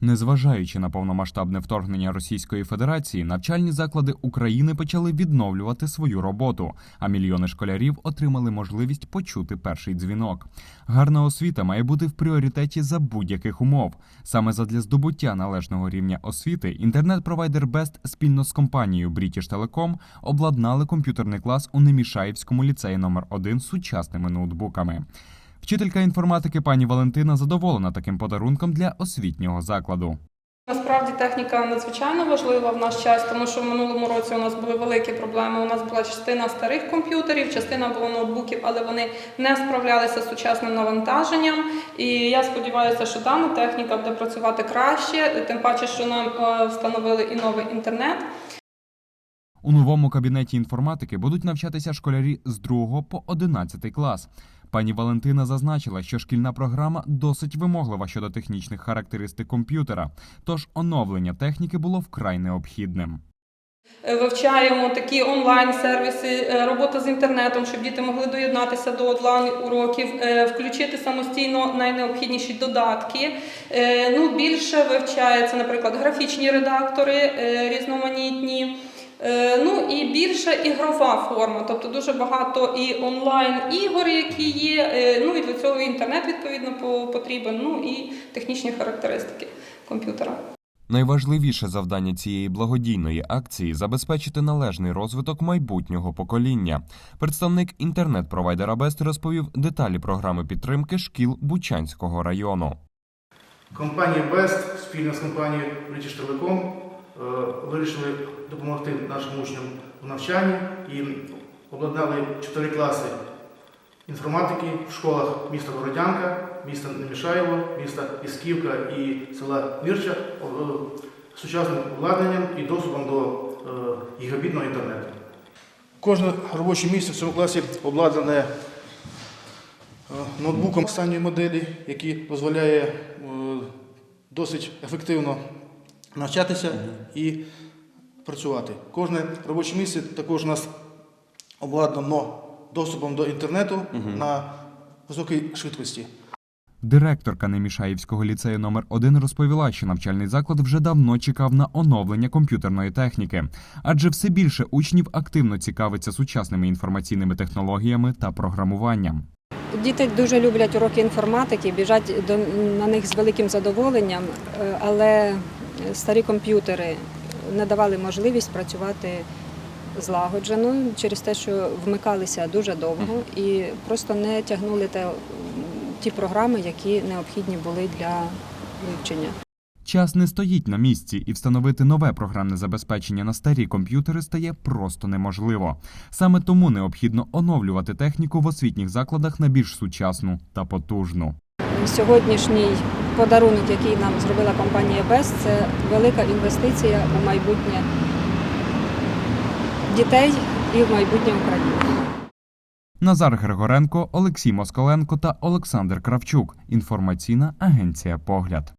Незважаючи на повномасштабне вторгнення Російської Федерації, навчальні заклади України почали відновлювати свою роботу, а мільйони школярів отримали можливість почути перший дзвінок. Гарна освіта має бути в пріоритеті за будь-яких умов. Саме задля здобуття належного рівня освіти інтернет-провайдер Best спільно з компанією British Telecom обладнали комп'ютерний клас у Немішаївському ліцеї номер 1 сучасними ноутбуками. Вчителька інформатики пані Валентина задоволена таким подарунком для освітнього закладу. Насправді техніка надзвичайно важлива в наш час, тому що в минулому році у нас були великі проблеми. У нас була частина старих комп'ютерів, частина була ноутбуків, але вони не справлялися з сучасним навантаженням. І я сподіваюся, що дана техніка буде працювати краще, тим паче, що нам е, встановили і новий інтернет. У новому кабінеті інформатики будуть навчатися школярі з 2 по 11 клас. Пані Валентина зазначила, що шкільна програма досить вимоглива щодо технічних характеристик комп'ютера, тож оновлення техніки було вкрай необхідним. Вивчаємо такі онлайн-сервіси, е, робота з інтернетом, щоб діти могли доєднатися до онлайн-уроків, е, включити самостійно найнеобхідніші додатки. Е, Ну, більше вивчається, наприклад, графічні редактори різноманітні. Е, Ну і більше ігрова форма, тобто дуже багато і онлайн-ігор, які є. е, Ну і для цього інтернет відповідно по- потрібен. Ну і технічні характеристики комп'ютера. Найважливіше завдання цієї благодійної акції забезпечити належний розвиток майбутнього покоління. Представник інтернет-провайдера Best розповів деталі програми підтримки шкіл Бучанського району. Компанія Best спільно з компанією British Telecom вирішили допомогти нашим учням в навчанні і обладнали 4 класи інформатики в школах міста Городянка, міста Немішаєво, міста Ісківка і села Мірча е, сучасним обладнанням і доступом до е, гігабітного інтернету. Кожне робоче місце в цьому класі обладнане е, ноутбуком останньої моделі, який дозволяє е, досить ефективно навчатися і працювати. Кожне робоче місце також у нас обладнано доступом до інтернету на високій швидкості. Директорка Немішаївського ліцею номер 1 розповіла, що навчальний заклад вже давно чекав на оновлення комп'ютерної техніки, адже все більше учнів активно цікавиться сучасними інформаційними технологіями та програмуванням. Діти дуже люблять уроки інформатики, біжать до, на них з великим задоволенням, е, але старі комп'ютери не давали можливість працювати злагоджено через те, що вмикалися дуже довго і просто не тягнули те, ті програми, які необхідні були для вивчення. Час не стоїть на місці, і встановити нове програмне забезпечення на старі комп'ютери стає просто неможливо. Саме тому необхідно оновлювати техніку в освітніх закладах на більш сучасну та потужну. Сьогоднішній подарунок, який нам зробила компанія Бест, це велика інвестиція у майбутнє дітей і в майбутнє України. Назар Григоренко, Олексій Москаленко та Олександр Кравчук. Інформаційна агенція Погляд.